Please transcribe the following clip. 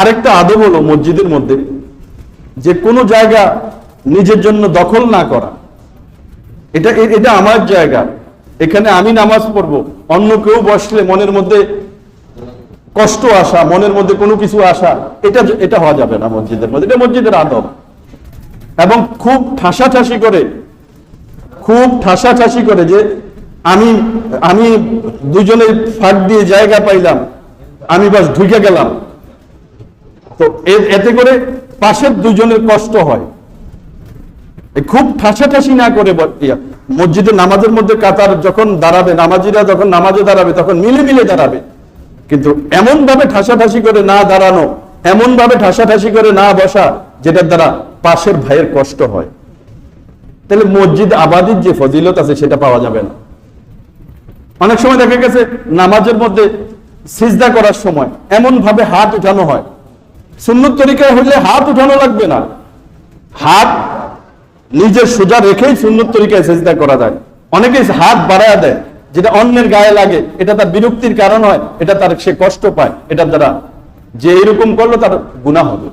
আরেকটা আদব হলো মসজিদের মধ্যে যে কোনো জায়গা নিজের জন্য দখল না করা। এটা এটা আমার জায়গা। এখানে আমি নামাজ পড়ব। অন্য কেউ বসলে মনের মধ্যে কষ্ট আসা, মনের মধ্যে কোনো কিছু আসা, এটা এটা হওয়া যাবে না মসজিদের মধ্যে। এটা মসজিদের আদব। এবং খুব ঠাসাঠাসি করে, খুব ঠাসাঠাসি করে যে আমি আমি দুজনের ফাঁক দিয়ে জায়গা পাইলাম, আমি বাস ঢুকে গেলাম। তো এতে করে পাশের দুজনের কষ্ট হয়। খুব ঠাসাঠাসি না করে মসজিদে নামাজের মধ্যে কাতার যখন দাঁড়াবে, নামাজিরা যখন নামাজে দাঁড়াবে, তখন মিলে মিলে দাঁড়াবে। কিন্তু এমন ভাবে ঠাসাঠাসি করে না দাঁড়ানো এমন ভাবে ঠাসাঠাসি করে না বসা, যেটার দ্বারা পাশের ভাইয়ের কষ্ট হয়। তাহলে মসজিদ আবাদির যে ফজিলত আছে, সেটা পাওয়া যাবে না। অনেক সময় দেখা গেছে, নামাজের মধ্যে সিজদা করার সময় এমন ভাবে হাত উঠানো হয় সুন্নত তরিকায় হইলে হাত উঠানো লাগবে না। হাত নিজের সোজা রেখেই সুন্নত তরিকায় সেজদা করা যায়। অনেকে হাত বাড়ায় দেয়, যেটা অন্যের গায়ে লাগে, এটা তার বিরক্তির কারণ হয়, এটা তার সে কষ্ট পায়, এটা দ্বারা যে এরকম করল তার গুণা হবে।